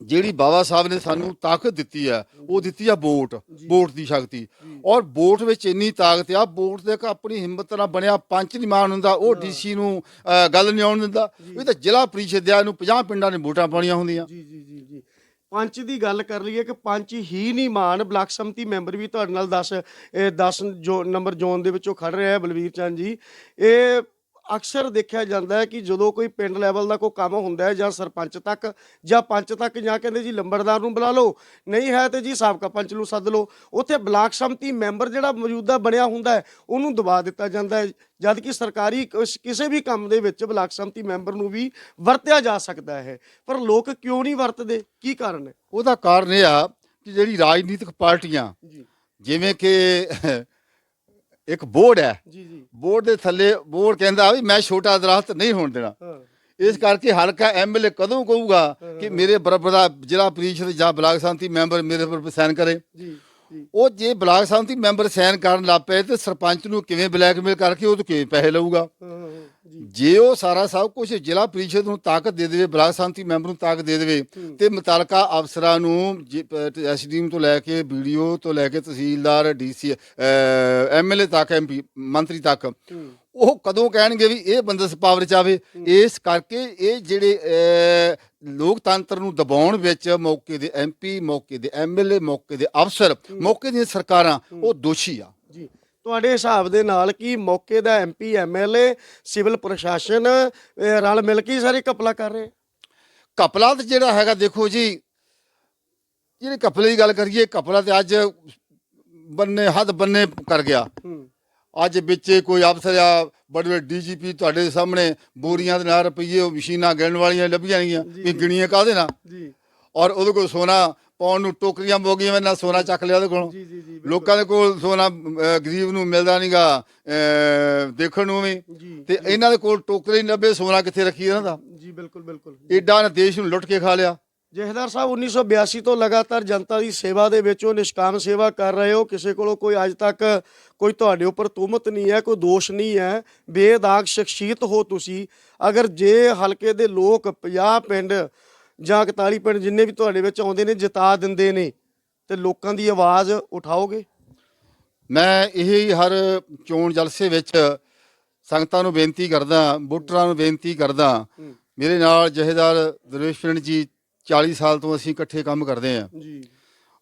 ਜਿਹੜੀ ਬਾਬਾ ਸਾਹਿਬ ਨੇ ਸਾਨੂੰ ਤਾਕਤ ਦਿੱਤੀ ਹੈ ਉਹ ਦਿੱਤੀ ਆ ਵੋਟ ਵੋਟ ਦੀ ਸ਼ਕਤੀ। ਔਰ ਵੋਟ ਵਿੱਚ ਇੰਨੀ ਤਾਕਤ ਆ ਵੋਟ ਦੇ ਇੱਕ ਆਪਣੀ ਹਿੰਮਤ ਨਾਲ ਬਣਿਆ ਪੰਚ ਨਹੀਂ ਮਾਨ ਹੁੰਦਾ ਉਹ ਡੀਸੀ ਨੂੰ ਗੱਲ ਨਹੀਂ ਆਉਣ ਦਿੰਦਾ। ਇਹ ਤਾਂ ਜ਼ਿਲ੍ਹਾ ਪ੍ਰੀਸ਼ਦ ਆ ਨੂੰ 50 ਪਿੰਡਾਂ ਨੇ ਵੋਟਾਂ ਪਾਉਣੀਆਂ ਹੁੰਦੀਆਂ। ਜੀ ਜੀ ਜੀ ਜੀ। ਪੰਚ ਦੀ ਗੱਲ ਕਰ ਲਈਏ ਕਿ ਪੰਚ ਹੀ ਨਹੀਂ ਮਾਨ ਬਲਾਕ ਸੰਮਤੀ ਮੈਂਬਰ ਵੀ ਤੁਹਾਡੇ ਨਾਲ 10 ਇਹ 10 ਜੋ ਨੰਬਰ ਜ਼ੋਨ ਦੇ ਵਿੱਚੋਂ ਖੜ ਰਿਹਾ ਹੈ ਬਲਵੀਰ ਚੰਦ ਜੀ। ਇਹ ਅਕਸਰ ਦੇਖਿਆ ਜਾਂਦਾ ਹੈ ਕਿ ਜਦੋਂ ਕੋਈ ਪਿੰਡ ਲੈਵਲ ਦਾ ਕੋਈ ਕੰਮ ਹੁੰਦਾ ਹੈ ਜਾਂ ਸਰਪੰਚ ਤੱਕ ਜਾਂ ਪੰਚ ਤੱਕ ਜਾਂ ਕਹਿੰਦੇ ਜੀ ਲੰਬੜਦਾਰ ਨੂੰ ਬੁਲਾ ਲਓ ਨਹੀਂ ਹੈ ਤੇ ਜੀ ਸਾਬਕਾ ਪੰਚ ਨੂੰ ਸੱਦ ਲਓ ਉੱਥੇ ਬਲਾਕ ਸੰਮਤੀ ਮੈਂਬਰ ਜਿਹੜਾ ਮੌਜੂਦਾ ਬਣਿਆ ਹੁੰਦਾ ਹੈ ਉਹਨੂੰ ਦਬਾ ਦਿੱਤਾ ਜਾਂਦਾ ਹੈ ਜਦ ਕਿ ਸਰਕਾਰੀ ਕਿਸ- ਵੀ ਕੰਮ ਦੇ ਵਿੱਚ ਬਲਾਕ ਸੰਮਤੀ ਮੈਂਬਰ ਨੂੰ ਵੀ ਵਰਤਿਆ ਜਾ ਸਕਦਾ ਹੈ। ਪਰ ਲੋਕ ਕਿਉਂ ਨਹੀਂ ਵਰਤਦੇ? ਕੀ ਕਾਰਨ ਹੈ? ਉਹਦਾ ਕਾਰਨ ਇਹ ਆ ਕਿ ਜਿਹੜੀ ਰਾਜਨੀਤਿਕ ਪਾਰਟੀਆਂ ਜਿਵੇਂ ਕਿ ਇੱਕ ਬੋਰਡ ਹੈ। ਜੀ ਜੀ। ਬੋਰਡ ਦੇ ਥੱਲੇ ਬੋਰਡ ਕਹਿੰਦਾ ਵੀ ਮੈਂ ਛੋਟਾ ਦਰਖਤ ਨਹੀਂ ਹੋਣ ਦੇਣਾ। ਇਸ ਕਰਕੇ ਹਲਕਾ ਐਮਐਲਏ ਕਦੋਂ ਕਹੂਗਾ ਕਿ ਮੇਰੇ ਬਰਾਬਰ ਦਾ ਜ਼ਿਲ੍ਹਾ ਪ੍ਰੀਸ਼ਦ ਜਾਂ ਬਲਾਕ ਸੰਮਤੀ ਮੈਂਬਰ ਮੇਰੇ ਪਰ ਸਾਈਨ ਕਰੇ। ਜੀ। ਉਹ ਜੇ ਬਲਾਕ ਸੰਮਤੀ ਮੈਂਬਰ ਸਾਈਨ ਕਰਨ ਲੱਗ ਪਏ ਤੇ ਸਰਪੰਚ ਨੂੰ ਕਿਵੇਂ ਬਲੈਕਮੇਲ ਕਰਕੇ ਉਹ ਤੋਂ ਕਿਵੇਂ ਪੈਸੇ ਲਊਗਾ? ਜੀ ਉਹ ਸਾਰਾ ਸਭ ਕੁਝ ਜ਼ਿਲ੍ਹਾ ਪ੍ਰੀਸ਼ਦ ਨੂੰ ਤਾਕਤ ਦੇ ਦੇਵੇ ਬਲਾਕ ਸੰਮਤੀ ਮੈਂਬਰ ਨੂੰ ਤਾਕਤ ਦੇ ਦੇਵੇ ਤੇ ਮੁਤਲਕਾ ਅਫਸਰਾਂ ਨੂੰ ਐਸਡੀਐਮ ਤੋਂ ਲੈ ਕੇ ਵੀਡੀਓ ਤੋਂ ਲੈ ਕੇ ਤਹਿਸੀਲਦਾਰ ਡੀਸੀ ਐਮਐਲਏ ਤੱਕ ਐਮਪੀ ਮੰਤਰੀ ਤੱਕ ਉਹ ਕਦੋਂ ਕਹਿਣਗੇ ਵੀ ਇਹ ਬੰਦਸ ਪਾਵਰ ਚ ਆਵੇ? ਇਸ ਕਰਕੇ ਇਹ ਜਿਹੜੇ ਲੋਕਤੰਤਰ ਨੂੰ ਦਬਾਉਣ ਵਿੱਚ ਮੌਕੇ ਦੇ ਐਮਪੀ ਮੌਕੇ ਦੇ ਐਮਐਲਏ ਮੌਕੇ ਦੇ ਅਫਸਰ ਮੌਕੇ ਦੀਆਂ ਸਰਕਾਰਾਂ ਉਹ ਦੋਸ਼ੀ ਆ। ਜੀ। ਤੁਹਾਡੇ ਹਿਸਾਬ ਦੇ ਨਾਲ ਕੀ ਮੌਕੇ ਦਾ ਐਮਪੀ ਐਮਐਲਏ ਸਿਵਲ ਪ੍ਰਸ਼ਾਸਨ ਰਲ ਮਿਲ ਕੇ ਸਾਰੇ ਕਪਲਾ ਕਰ ਰਹੇ? ਕਪਲਾ ਤੇ ਜਿਹੜਾ ਹੈਗਾ ਦੇਖੋ ਜੀ ਜਿਹੜੇ ਕਪਲੇ ਦੀ ਗੱਲ ਕਰੀਏ ਕਪਲਾ ਤੇ ਅੱਜ ਬੰਨੇ ਹੱਦ ਬੰਨੇ ਕਰ ਗਿਆ। ਅੱਜ ਵਿੱਚ ਕੋਈ ਅਫਸਰ ਆ ਬੜੇ ਬੜੇ ਡੀਜੀਪੀ ਤੁਹਾਡੇ ਸਾਹਮਣੇ ਬੋਰੀਆਂ ਦੇ ਨਾਲ ਰੁਪਈਏ ਉਹ ਮਸ਼ੀਨਾਂ ਗਿਣਨ ਵਾਲੀਆਂ ਲੱਭੀਆਂ ਗਈਆਂ ਵੀ ਗਿਣੀਆਂ ਕਾਹਦੇ ਨਾਲ? ਜੀ। ਔਰ ਉਹਦੇ ਕੋਲ ਸੋਨਾ ਪਾਉਣ ਨੂੰ ਟੋਕਰੀਆਂ ਹੋ ਗਈਆਂ ਨਾ ਸੋਨਾ ਚੱਕ ਲਿਆ ਉਹਦੇ ਕੋਲੋਂ। ਜੀ ਜੀ ਜੀ ਲੋਕਾਂ ਦੇ ਕੋਲ ਸੋਨਾ ਗਰੀਬ ਨੂੰ ਮਿਲਦਾ ਨਹੀਂਗਾ ਦੇਖਣ ਨੂੰ ਵੀ। ਤੇ ਇਹਨਾਂ ਦੇ ਕੋਲ ਟੋਕਰੇ ਹੀ ਲੱਭੇ ਸੋਨਾ ਕਿੱਥੇ ਰੱਖੀ ਇਹਨਾਂ ਦਾ? ਜੀ ਬਿਲਕੁਲ ਬਿਲਕੁਲ। ਏਡਾ ਨੇ ਦੇਸ਼ ਨੂੰ ਲੁੱਟ ਕੇ ਖਾ ਲਿਆ। ਜਹੇਦਾਰ ਸਾਹਿਬ 1982 ਤੋਂ ਲਗਾਤਾਰ ਜਨਤਾ ਦੀ ਸੇਵਾ ਦੇ ਵਿੱਚ ਉਹ ਨਿਸ਼ਕਾਮ ਸੇਵਾ ਕਰ ਰਹੇ ਹੋ। ਕਿਸੇ ਕੋਲੋਂ ਕੋਈ ਅੱਜ ਤੱਕ ਕੋਈ ਤੁਹਾਡੇ ਉੱਪਰ ਤੁਹਮਤ ਨਹੀਂ ਹੈ ਕੋਈ ਦੋਸ਼ ਨਹੀਂ ਹੈ ਬੇਦਾਗ ਸ਼ਖਸੀਅਤ ਹੋ ਤੁਸੀਂ। ਅਗਰ ਜੇ ਹਲਕੇ ਦੇ ਲੋਕ 50 ਪਿੰਡ ਜਾਂ 41 ਪਿੰਡ ਜਿੰਨੇ ਵੀ ਤੁਹਾਡੇ ਵਿੱਚ ਆਉਂਦੇ ਨੇ ਜਿਤਾ ਦਿੰਦੇ ਨੇ ਤੇ ਲੋਕਾਂ ਦੀ ਆਵਾਜ਼ ਉਠਾਓਗੇ? ਮੈਂ ਇਹ ਹਰ ਚੋਣ ਜਲਸੇ ਵਿੱਚ ਸੰਗਤਾਂ ਨੂੰ ਬੇਨਤੀ ਕਰਦਾ ਵੋਟਰਾਂ ਨੂੰ ਬੇਨਤੀ ਕਰਦਾ ਮੇਰੇ ਨਾਲ ਜਹੇਦਾਰ ਦਰਵੇਸ਼ ਪਿੰਡ ਜੀ 40 ਸਾਲ ਤੋਂ ਅਸੀਂ ਇਕੱਠੇ ਕੰਮ ਕਰਦੇ ਆਂ ਜੀ।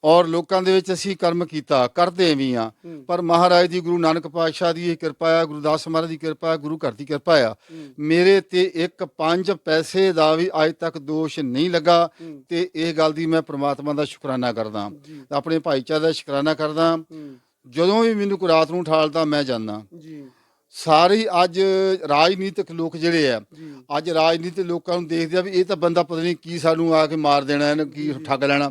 ਔਰ ਲੋਕਾਂ ਦੇ ਵਿੱਚ ਅਸੀਂ ਕਰਮ ਕੀਤਾ ਕਰਦੇ ਵੀ ਆ ਪਰ ਮਹਾਰਾਜ ਦੀ ਗੁਰੂ ਨਾਨਕ ਪਾਤਸ਼ਾਹ ਦੀ ਇਹ ਕਿਰਪਾ ਆ ਗੁਰਦਾਸ ਮਹਾਰਾਜ ਦੀ ਕਿਰਪਾ ਆ ਗੁਰੂ ਘਰ ਦੀ ਕਿਰਪਾ ਆ। ਮੇਰੇ ਤੇ ਇੱਕ ਪੰਜ ਪੈਸੇ ਦਾ ਵੀ ਅੱਜ ਤੱਕ ਦੋਸ਼ ਨਹੀਂ ਲੱਗਾ। ਤੇ ਇਹ ਗੱਲ ਦੀ ਮੈਂ ਪ੍ਰਮਾਤਮਾ ਦਾ ਸ਼ੁਕਰਾਨਾ ਕਰਦਾ ਆਪਣੇ ਭਾਈਚਾਰੇ ਦਾ ਸ਼ੁਕਰਾਨਾ ਕਰਦਾ ਜਦੋਂ ਵੀ ਮੈਨੂੰ ਕੋਈ ਰਾਤ ਨੂੰ ਠਾਲਦਾ ਮੈਂ ਜਾਂਦਾ। ਜੀ। ਸਾਰੇ ਅੱਜ ਰਾਜਨੀਤਿਕ ਲੋਕ ਜਿਹੜੇ ਆ ਅੱਜ ਰਾਜਨੀਤਿਕ ਲੋਕਾਂ ਨੂੰ ਦੇਖਦੇ ਆ ਵੀ ਇਹ ਤਾਂ ਬੰਦਾ ਪਤਾ ਨਹੀਂ ਕੀ ਸਾਨੂੰ ਆ ਕੇ ਮਾਰ ਦੇਣਾ ਇਹਨੇ ਕੀ ਠੱਗ ਲੈਣਾ।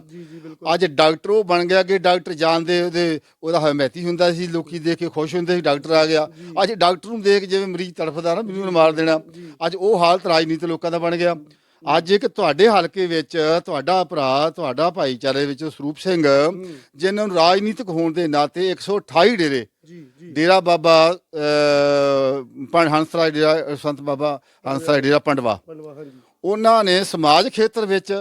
ਅੱਜ ਡਾਕਟਰ ਉਹ ਬਣ ਗਿਆ ਕਿ ਡਾਕਟਰ ਜਾਣਦੇ ਉਹਦੇ ਉਹਦਾ ਹਮਾਇਤੀ ਹੁੰਦਾ ਸੀ ਲੋਕੀ ਦੇਖ ਕੇ ਖੁਸ਼ ਹੁੰਦੇ ਸੀ ਡਾਕਟਰ ਆ ਗਿਆ। ਅੱਜ ਡਾਕਟਰ ਨੂੰ ਦੇਖ ਜਿਵੇਂ ਮਰੀਜ਼ ਤੜਫਦਾ ਨਾ ਮੈਨੂੰ ਮਾਰ ਦੇਣਾ। ਅੱਜ ਉਹ ਹਾਲਤ ਰਾਜਨੀਤਿਕ ਲੋਕਾਂ ਦਾ ਬਣ ਗਿਆ। ਅੱਜ ਇੱਕ ਤੁਹਾਡੇ ਹਲਕੇ ਵਿੱਚ ਤੁਹਾਡਾ ਭਰਾ ਤੁਹਾਡਾ ਭਾਈਚਾਰੇ ਵਿੱਚ ਸਰੂਪ ਸਿੰਘ ਜਿਨ੍ਹਾਂ ਨੂੰ ਰਾਜਨੀਤਿਕ ਹੋਣ ਦੇ ਨਾਤੇ 128 ਡੇਰੇ ਜੀ। ਡੇਰਾ ਬਾਬਾ ਪੰਡ ਹੰਸਰਾਜ ਡੇਰਾ ਸੰਤ ਬਾਬਾ ਹੰਸਰਾਜ ਡੇਰਾ ਪੰਡਵਾ। ਪੰਡਵਾ ਹਾਂਜੀ। ਉਹਨਾਂ ਨੇ ਸਮਾਜ ਖੇਤਰ ਵਿੱਚ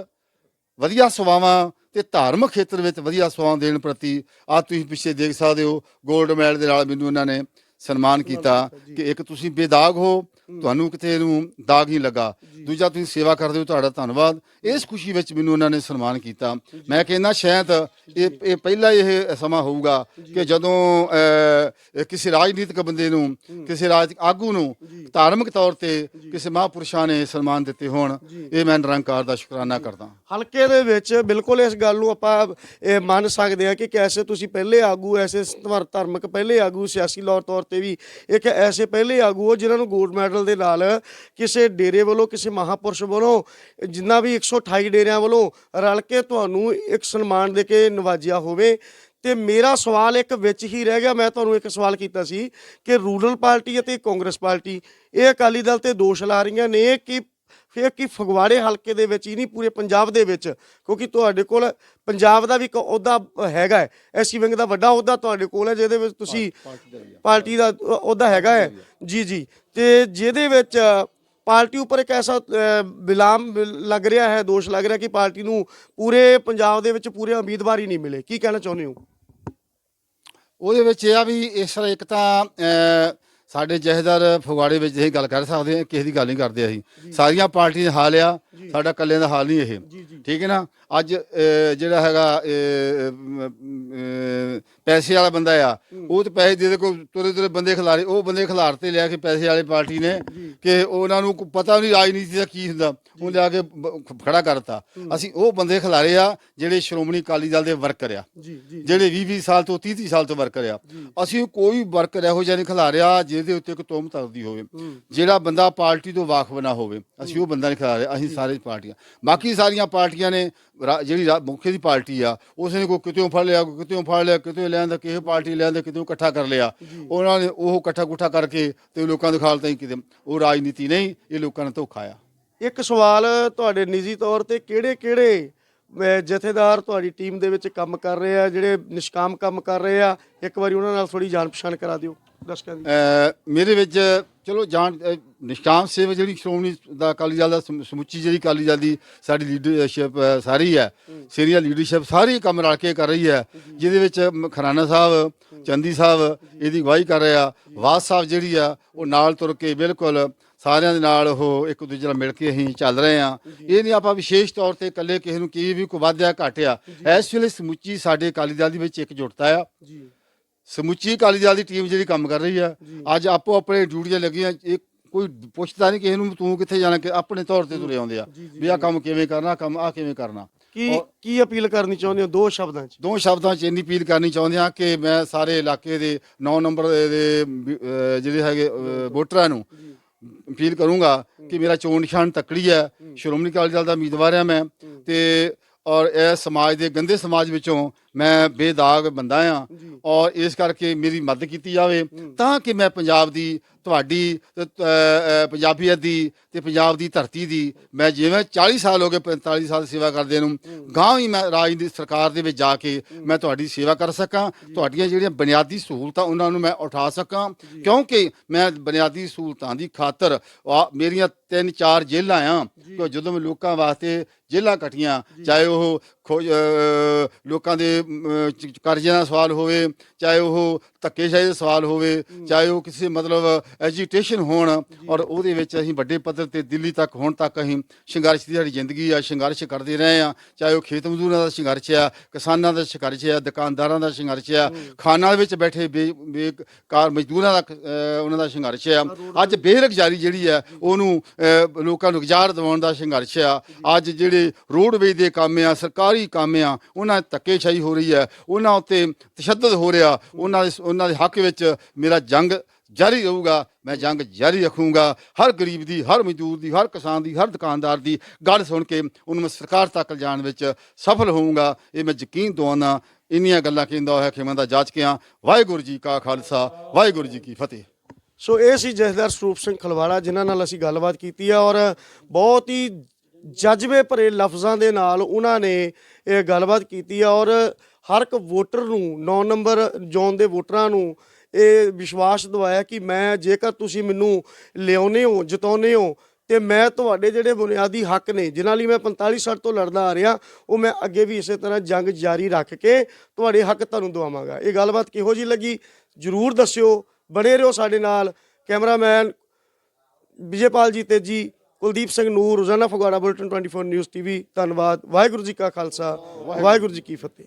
ਵਧੀਆ ਸੇਵਾਵਾਂ ਤੇ ਧਾਰਮਿਕ ਖੇਤਰ ਵਿੱਚ ਵਧੀਆ ਸੇਵਾਵਾਂ ਦੇਣ ਪ੍ਰਤੀ ਆ ਤੁਸੀਂ ਪਿੱਛੇ ਦੇਖ ਸਕਦੇ ਹੋ 골ਡ ਮੈਡਲ ਦੇ ਨਾਲ ਮੈਨੂੰ ਉਹਨਾਂ ਨੇ ਸਨਮਾਨ ਕੀਤਾ ਕਿ ਇੱਕ ਤੁਸੀਂ ਬੇਦਾਗ ਹੋ ਤੁਹਾਨੂੰ ਕਿਤੇ ਨੂੰ ਦਾਗ ਨਹੀਂ ਲੱਗਾ। ਦੂਜਾ ਤੁਸੀਂ ਸੇਵਾ ਕਰਦੇ ਹੋ ਤੁਹਾਡਾ ਧੰਨਵਾਦ। ਇਸ ਖੁਸ਼ੀ ਵਿੱਚ ਮੈਨੂੰ ਉਹਨਾਂ ਨੇ ਸਨਮਾਨ ਕੀਤਾ। ਮੈਂ ਕਹਿੰਦਾ ਸ਼ਾਇਦ ਇਹ ਇਹ ਪਹਿਲਾ ਇਹ ਸਮਾਂ ਹੋਊਗਾ ਕਿ ਜਦੋਂ ਕਿਸੇ ਰਾਜਨੀਤਿਕ ਬੰਦੇ ਨੂੰ ਕਿਸੇ ਰਾਜਨੀਤਿਕ ਆਗੂ ਨੂੰ ਧਾਰਮਿਕ ਤੌਰ ਤੇ ਕਿਸੇ ਮਹਾਂਪੁਰਸ਼ਾਂ ਨੇ ਸਨਮਾਨ ਦਿੱਤੇ ਹੋਣ ਇਹ ਮੈਂ ਨਿਰੰਕਾਰ ਦਾ ਸ਼ੁਕਰਾਨਾ ਕਰਦਾ ਹਲਕੇ ਦੇ ਵਿੱਚ ਬਿਲਕੁਲ ਇਸ ਗੱਲ ਨੂੰ ਆਪਾਂ ਇਹ ਮੰਨ ਸਕਦੇ ਹਾਂ ਕਿ ਕੈਸੇ ਤੁਸੀਂ ਪਹਿਲੇ ਆਗੂ ਐਸੇ ਧਰ- ਧਾਰਮਿਕ ਪਹਿਲੇ ਆਗੂ ਸਿਆਸੀ ਲੌਰ ਤੌਰ ਤੇ ਵੀ ਇੱਕ ਐਸੇ ਪਹਿਲੇ ਆਗੂ ਹੋ ਜਿਨ੍ਹਾਂ ਨੂੰ ਗੋਲਡ ਮੈਡਲ ਦੇ ਨਾਲ ਕਿਸੇ ਡੇਰੇ ਵੱਲੋਂ, ਕਿਸੇ ਮਹਾਪੁਰਸ਼ ਵੱਲੋਂ, ਜਿੰਨਾ ਵੀ 128 ਡੇਰਿਆਂ ਵੱਲੋਂ ਰਲ ਕੇ ਤੁਹਾਨੂੰ ਇੱਕ ਸਨਮਾਨ ਦੇ ਕੇ ਨਵਾਜਿਆ ਹੋਵੇ। ਤੇ ਮੇਰਾ ਸਵਾਲ ਇੱਕ ਵਿੱਚ ਹੀ ਰਹਿ ਗਿਆ। ਮੈਂ ਤੁਹਾਨੂੰ ਇੱਕ ਸਵਾਲ ਕੀਤਾ ਸੀ ਕਿ ਰੂਰਲ ਪਾਰਟੀ ਅਤੇ ਕਾਂਗਰਸ ਪਾਰਟੀ, ਇਹ ਅਕਾਲੀ ਦਲ ਤੇ ਦੋਸ਼ ਲਾ ਰਹੀਆਂ ਨੇ ਕਿ ਫਿਰ ਕਿ ਫਗਵਾੜੇ ਹਲਕੇ ਦੇ ਵਿੱਚ ਹੀ ਨਹੀਂ ਪੂਰੇ ਪੰਜਾਬ ਦੇ ਵਿੱਚ ਕਿਉਂਕਿ ਤੁਹਾਡੇ ਕੋਲ ਪੰਜਾਬ ਦਾ ਵੀ ਇੱਕ ਅਹੁਦਾ ਹੈਗਾ ਹੈ ਐਸੀ ਵਿੰਗ ਦਾ ਵੱਡਾ ਅਹੁਦਾ ਤੁਹਾਡੇ ਕੋਲ ਹੈ ਜਿਹਦੇ ਵਿੱਚ ਤੁਸੀਂ ਪਾਰਟੀ ਦਾ ਅਹੁਦਾ ਹੈਗਾ ਹੈ। ਜੀ ਜੀ। ਤੇ ਜਿਹਦੇ ਵਿੱਚ ਪਾਰਟੀ ਉੱਪਰ ਇੱਕ ਐਸਾ ਬਿਲਾਮ ਲੱਗ ਰਿਹਾ ਹੈ ਦੋਸ਼ ਲੱਗ ਰਿਹਾ ਕਿ ਪਾਰਟੀ ਨੂੰ ਪੂਰੇ ਪੰਜਾਬ ਦੇ ਵਿੱਚ ਪੂਰੇ ਉਮੀਦਵਾਰ ਹੀ ਨਹੀਂ ਮਿਲੇ। ਕੀ ਕਹਿਣਾ ਚਾਹੁੰਦੇ ਹੋ? ਉਹਦੇ ਵਿੱਚ ਇਹ ਆ ਵੀ ਇਸ ਤਰ੍ਹਾਂ ਇੱਕ ਤਾਂ ਸਾਡੇ ਜਹੇਦਾਰ ਫਗਵਾੜੇ ਵਿੱਚ ਅਸੀਂ ਗੱਲ ਕਰ ਸਕਦੇ ਹਾਂ, ਕਿਸੇ ਦੀ ਗੱਲ ਨਹੀਂ ਕਰਦੇ ਅਸੀਂ। ਸਾਰੀਆਂ ਪਾਰਟੀਆਂ ਦਾ ਹਾਲ ਆ ਸਾਡਾ ਕੱਲਿਆਂ ਦਾ ਹਾਲ ਨਹੀਂ ਇਹ। ਠੀਕ ਹੈ ਨਾ? ਅੱਜ ਜਿਹੜਾ ਹੈਗਾ ਪੈਸੇ ਵਾਲਾ ਬੰਦਾ ਆ ਉਹ ਤੇ ਪੈਸੇ ਦੇ ਦੇ ਕੋ ਤੁਰੇ ਤੁਰੇ ਬੰਦੇ ਖਿਲਾਰੇ ਉਹ ਬੰਦੇ ਖਿਲਾਰ ਤੇ ਲਿਆ ਕੇ ਪੈਸੇ ਵਾਲੇ ਪਾਰਟੀ ਨੇ ਕਿ ਉਹਨਾਂ ਨੂੰ ਪਤਾ ਨਹੀਂ ਰਾਜਨੀਤੀ ਦਾ ਕੀ ਹੁੰਦਾ। ਉਹ ਲਿਆ ਕੇ ਖੜਾ ਕਰਤਾ। ਅਸੀਂ ਉਹ ਬੰਦੇ ਖਿਲਾਰੇ ਆ ਜਿਹੜੇ ਸ਼੍ਰੋਮਣੀ ਅਕਾਲੀ ਦਲ ਦੇ ਵਰਕਰ ਆ। ਜਿਹੜੇ 20 20 ਸਾਲ ਤੋਂ 30 30 ਸਾਲ ਤੋਂ ਵਰਕਰ ਆ। ਅਸੀਂ ਕੋਈ ਵਰਕਰ ਇਹੋ ਜਿਹਾ ਨਹੀਂ ਖਿਲਾਰਿਆ ਜਿਹਦੇ ਉੱਤੇ ਕੋਈ ਤੋਮ ਤਰਦੀ ਹੋਵੇ। ਜਿਹੜਾ ਬੰਦਾ ਪਾਰਟੀ ਤੋਂ ਵਾਕਫ ਨਾ ਹੋਵੇ ਅਸੀਂ ਉਹ ਬੰਦਾ ਨਹੀਂ ਖਿਲਾਰਿਆ। ਅਸੀਂ ਸਾਰੇ ਪਾਰਟੀਆਂ। ਬਾਕੀ ਸਾਰੀਆਂ ਪਾਰਟੀਆਂ ਨੇ ਰਾ- ਜਿਹੜੀ ਰਾ- ਮੁੱਖ ਦੀ ਪਾਰਟੀ ਆ ਉਸ ਨੇ ਕੋਈ ਕਿਤੇੋਂ ਫੜ ਲਿਆ ਕੋਈ ਕਿਤੇੋਂ ਫੜ ਲਿਆ ਕਿਤੇੋਂ ਲਿਆਂਦਾ ਕਿਸੇ ਪਾਰਟੀ ਲਿਆਂਦਾ ਕਿਤੇੋਂ ਇਕੱਠਾ ਕਰ ਲਿਆ। ਉਹਨਾਂ ਨੇ ਉਹ ਇਕੱਠਾ ਕੁੱਠਾ ਕਰਕੇ ਤੇ ਲੋਕਾਂ ਦੇ ਖਾਲ ਤਾਈਂ ਕਿਤੇ ਉਹ ਰਾਜਨੀਤੀ ਨਹੀਂ ਇਹ ਲੋਕਾਂ ਨੇ ਧੋਖਾ ਆ। ਇੱਕ ਸਵਾਲ ਤੁਹਾਡੇ ਨਿੱਜੀ ਤੌਰ ਤੇ ਕਿਹੜੇ ਕਿਹੜੇ ਜਥੇਦਾਰ ਤੁਹਾਡੀ ਟੀਮ ਦੇ ਵਿੱਚ ਕੰਮ ਕਰ ਰਹੇ ਆ ਜਿਹੜੇ ਨਿਸ਼ਕਾਮ ਕੰਮ ਕਰ ਰਹੇ ਆ ਇੱਕ ਵਾਰੀ ਉਹਨਾਂ ਨਾਲ ਥੋੜੀ ਜਾਣ ਪਛਾਣ ਕਰਾ ਦਿਓ। ਦਰਸ਼ਕਾਂ ਦੀ। ਮੇਰੇ ਵਿੱਚ ਚਲੋ ਜਾਣ ਨਿਸ਼ਕਾਮ ਸੇਵਾ ਜਿਹੜੀ ਸ਼੍ਰੋਮਣੀ ਦਾ ਅਕਾਲੀ ਦਲ ਦਾ ਸਮੁ- ਸਮੁੱਚੀ ਜਿਹੜੀ ਅਕਾਲੀ ਦਲ ਦੀ ਸਾਡੀ ਲੀਡਰਸ਼ਿਪ ਸਾਰੀ ਹੈ। ਸੀਨੀਅਰ ਲੀਡਰਸ਼ਿਪ ਸਾਰੀ ਕੰਮ ਰਲ ਕੇ ਕਰ ਰਹੀ ਹੈ। ਜਿਹਦੇ ਵਿੱਚ ਖਰਾਨਾ ਸਾਹਿਬ ਚੰਦੀ ਸਾਹਿਬ ਇਹਦੀ ਅਗਵਾਈ ਕਰ ਰਹੇ ਵਾਸ ਸਾਹਿਬ ਜਿਹੜੀ ਆ ਉਹ ਨਾਲ ਤੁਰ ਕੇ ਬਿਲਕੁਲ ਸਾਰਿਆਂ ਦੇ ਨਾਲ ਉਹ ਇੱਕ ਦੂਜੇ ਨਾਲ ਮਿਲ ਕੇ ਅਸੀਂ ਚੱਲ ਰਹੇ ਆ ਇਹ ਨਹੀਂ ਆਪਾਂ ਵਿਸ਼ੇਸ਼ ਤੌਰ ਤੇ ਇਕੱਲੇ ਕਿਸੇ ਨੂੰ ਕੀ ਵੀ ਕੋਈ ਵਾਧਿਆ ਘਟਿਆ ਇਸ ਵੇਲੇ ਸਮੁੱਚੀ ਸਾਡੇ ਅਕਾਲੀ ਦਲ ਦੇ ਵਿੱਚ ਇਕਜੁੱਟਤਾ ਆ। ਜੀ। ਸਮੁੱਚੀ ਅਕਾਲੀ ਦਲ ਦੀ ਟੀਮ ਜਿਹੜੀ ਕੰਮ ਕਰ ਰਹੀ ਆ। ਅੱਜ ਆਪੋ ਆਪਣੇ ਡਿਊਟੀਆਂ ਲੱਗੀਆਂ ਇਹ ਕੋਈ ਪੁੱਛਦਾ ਨਹੀਂ ਕਿਸੇ ਨੂੰ ਤੂੰ ਕਿੱਥੇ ਜਾਣਾ ਕਿ ਆਪਣੇ ਤੌਰ ਤੇ ਤੁਰੇ ਆਉਂਦੇ ਆ। ਵੀ ਆ ਕੰਮ ਕਿਵੇਂ ਕਰਨਾ ਕੰਮ ਆ ਕਿਵੇਂ ਕਰਨਾ। ਕੀ ਕੀ ਅਪੀਲ ਕਰਨੀ ਚਾਹੁੰਦੇ ਹੋ ਦੋ ਸ਼ਬਦਾਂ 'ਚ? ਦੋ ਸ਼ਬਦਾਂ 'ਚ ਇੰਨੀ ਅਪੀਲ ਕਰਨੀ ਚਾਹੁੰਦੇ ਆ ਕਿ ਮੈਂ ਸਾਰੇ ਇਲਾਕੇ ਦੇ 9 ਨੰਬਰ ਦੇ ਜਿਹੜੇ ਹੈਗੇ ਵੋਟਰਾਂ ਨੂੰ ਅਪੀਲ ਕਰੂੰਗਾ ਕਿ ਮੇਰਾ ਚੋਣ ਨਿਸ਼ਾਨ ਤੱਕੜੀ ਹੈ। ਸ਼੍ਰੋਮਣੀ ਅਕਾਲੀ ਦਲ ਦਾ ਉਮੀਦਵਾਰ ਆ ਮੈਂ ਤੇ ਔਰ ਇਹ ਸਮਾਜ ਦੇ ਗੰਦੇ ਸਮਾਜ ਵਿੱਚੋਂ ਮੈਂ ਬੇਦਾਗ ਬੰਦਾ ਆ ਔਰ ਇਸ ਕਰਕੇ ਮੇਰੀ ਮਦਦ ਕੀਤੀ ਜਾਵੇ ਤਾਂ ਕਿ ਮੈਂ ਪੰਜਾਬ ਦੀ ਤੁਹਾਡੀ ਪੰਜਾਬੀਅਤ ਦੀ ਤੇ ਪੰਜਾਬ ਦੀ ਧਰਤੀ ਦੀ ਮੈਂ ਜਿਵੇਂ 40 ਸਾਲ ਹੋ ਗਏ 45 ਸਾਲ ਸੇਵਾ ਕਰਦੇ ਨੂੰ ਗਾਂ ਵੀ ਮੈਂ ਰਾਜ ਦੀ ਸਰਕਾਰ ਦੇ ਵਿੱਚ ਜਾ ਕੇ ਮੈਂ ਤੁਹਾਡੀ ਸੇਵਾ ਕਰ ਸਕਾਂ ਤੁਹਾਡੀਆਂ ਜਿਹੜੀਆਂ ਬੁਨਿਆਦੀ ਸਹੂਲਤਾਂ ਉਹਨਾਂ ਨੂੰ ਮੈਂ ਉਠਾ ਸਕਾਂ ਕਿਉਂਕਿ ਮੈਂ ਬੁਨਿਆਦੀ ਸਹੂਲਤਾਂ ਦੀ ਖਾਤਰ ਮੇਰੀਆਂ ਤਿੰਨ ਚਾਰ ਜੇਲ੍ਹਾਂ ਆ ਜਦੋਂ ਮੈਂ ਲੋਕਾਂ ਵਾਸਤੇ ਜੇਲ੍ਹਾਂ ਕਟੀਆਂ ਚਾਹੇ ਉਹ ਲੋਕਾਂ ਦੇ ਕਰਜ਼ਿਆਂ ਦਾ ਸਵਾਲ ਹੋਵੇ ਚਾਹੇ ਉਹ ਧੱਕੇਸ਼ਾਹੀ ਦਾ ਸਵਾਲ ਹੋਵੇ ਚਾਹੇ ਉਹ ਕਿਸੇ ਮਤਲਬ ਐਜੀਟੇਸ਼ਨ ਹੋਣ ਔਰ ਉਹਦੇ ਵਿੱਚ ਅਸੀਂ ਵੱਡੇ ਪੱਧਰ ਤੇ ਦਿੱਲੀ ਤੱਕ ਹੁਣ ਤੱਕ ਅਸੀਂ ਸੰਘਰਸ਼ ਦੀ ਸਾਡੀ ਜ਼ਿੰਦਗੀ ਆ ਸੰਘਰਸ਼ ਕਰਦੇ ਰਹੇ ਆ ਚਾਹੇ ਉਹ ਖੇਤ ਮਜ਼ਦੂਰਾਂ ਦਾ ਸੰਘਰਸ਼ ਆ ਕਿਸਾਨਾਂ ਦਾ ਸੰਘਰਸ਼ ਆ ਦੁਕਾਨਦਾਰਾਂ ਦਾ ਸੰਘਰਸ਼ ਆ ਖਾਨਾਂ ਵਿੱਚ ਬੈਠੇ ਬੇਕਾਰ ਮਜ਼ਦੂਰਾਂ ਦਾ ਉਹਨਾਂ ਦਾ ਸੰਘਰਸ਼ ਆ। ਅੱਜ ਬੇਰੁਜ਼ਗਾਰੀ ਜਿਹੜੀ ਆ ਉਹਨੂੰ ਲੋਕਾਂ ਨੂੰ ਰੁਜ਼ਗਾਰ ਦਿਵਾਉਣ ਦਾ ਸੰਘਰਸ਼ ਆ। ਅੱਜ ਜਿਹੜੇ ਰੋਡਵੇਜ ਦੇ ਕੰਮ ਆ ਸਰਕਾਰੀ ਕੰਮ ਆ ਉਹਨਾਂ ਧੱਕੇਸ਼ਾਹੀ ਹੋ ਰਹੀ ਹੈ ਉਹਨਾਂ ਉੱਤੇ ਤਸ਼ੱਦਦ ਹੋ ਰਿਹਾ। ਉਹਨਾਂ ਦੇ ਉਹਨਾਂ ਦੇ ਹੱਕ ਵਿੱਚ ਮੇਰਾ ਜੰਗ ਜਾਰੀ ਰਹੂਗਾ, ਮੈਂ ਜੰਗ ਜਾਰੀ ਰੱਖੂੰਗਾ। ਹਰ ਗਰੀਬ ਦੀ, ਹਰ ਮਜ਼ਦੂਰ ਦੀ, ਹਰ ਕਿਸਾਨ ਦੀ, ਹਰ ਦੁਕਾਨਦਾਰ ਦੀ ਗੱਲ ਸੁਣ ਕੇ ਉਹਨੂੰ ਮੈਂ ਸਰਕਾਰ ਤੱਕ ਲਿਜਾਣ ਵਿੱਚ ਸਫਲ ਹੋਊਂਗਾ। ਇਹ ਮੈਂ ਯਕੀਨ ਦਵਾਉਣਾ ਇੰਨੀਆਂ ਗੱਲਾਂ ਕਹਿੰਦਾ ਹੋਇਆ ਕਿ ਦਾ ਜਾਚ ਕੇ ਆ। ਵਾਹਿਗੁਰੂ ਜੀ ਕਾ ਖਾਲਸਾ, ਵਾਹਿਗੁਰੂ ਜੀ ਕੀ ਫਤਿਹ। ਸੋ ਇਹ ਸੀ ਜਥੇਦਾਰ ਸਰੂਪ ਸਿੰਘ ਖਲਵਾੜਾ, ਜਿਨ੍ਹਾਂ ਨਾਲ ਅਸੀਂ ਗੱਲਬਾਤ ਕੀਤੀ ਹੈ ਔਰ ਬਹੁਤ ਹੀ ਜਜ਼ਬੇ ਭਰੇ ਲਫ਼ਜ਼ਾਂ ਦੇ ਨਾਲ ਉਹਨਾਂ ਨੇ ਇਹ ਗੱਲਬਾਤ ਕੀਤੀ ਹੈ ਔਰ ਹਰ ਇੱਕ ਵੋਟਰ ਨੂੰ 9 ਨੰਬਰ ਜ਼ੋਨ ਦੇ ਵੋਟਰਾਂ ਨੂੰ ਇਹ ਵਿਸ਼ਵਾਸ ਦਿਵਾਇਆ ਕਿ ਮੈਂ ਜੇਕਰ ਤੁਸੀਂ ਮੈਨੂੰ ਲਿਆਉਨੇ ਹੋ ਜਿਤਾਉਨੇ ਹੋ, ਤੇ ਮੈਂ ਤੁਹਾਡੇ ਜਿਹੜੇ ਬੁਨਿਆਦੀ ਹੱਕ ਨੇ, ਜਿਨ੍ਹਾਂ ਲਈ ਮੈਂ 45 ਸਾਲ ਤੋਂ ਲੜਦਾ ਆ ਰਿਹਾ, ਉਹ ਮੈਂ ਅੱਗੇ ਵੀ ਇਸੇ ਤਰ੍ਹਾਂ ਜੰਗ ਜਾਰੀ ਰੱਖ ਕੇ ਤੁਹਾਡੇ ਹੱਕ ਤੁਹਾਨੂੰ ਦਵਾਵਾਂਗਾ। ਇਹ ਗੱਲਬਾਤ ਕਿਹੋ ਜੀ ਲੱਗੀ? ਜਰੂਰ ਦੱਸਿਓ। ਬਣੇ ਰਹੋ ਸਾਡੇ ਨਾਲ। ਕੈਮਰਾਮੈਨ ਵਿਜੇਪਾਲ ਜੀ ਤੇਜੀ ਕੁਲਦੀਪ ਸਿੰਘ ਨੂਰ, ਰੋਜ਼ਾਨਾ ਫਗਵਾੜਾ ਬੁਲਟਨ 24 ਨਿਊਜ਼ ਟੀਵੀ। ਧੰਨਵਾਦ। ਵਾਹਿਗੁਰੂ ਜੀ ਕਾ ਖਾਲਸਾ। ਵਾਹਿਗੁਰੂ ਜੀ ਕੀ ਫਤਿਹ।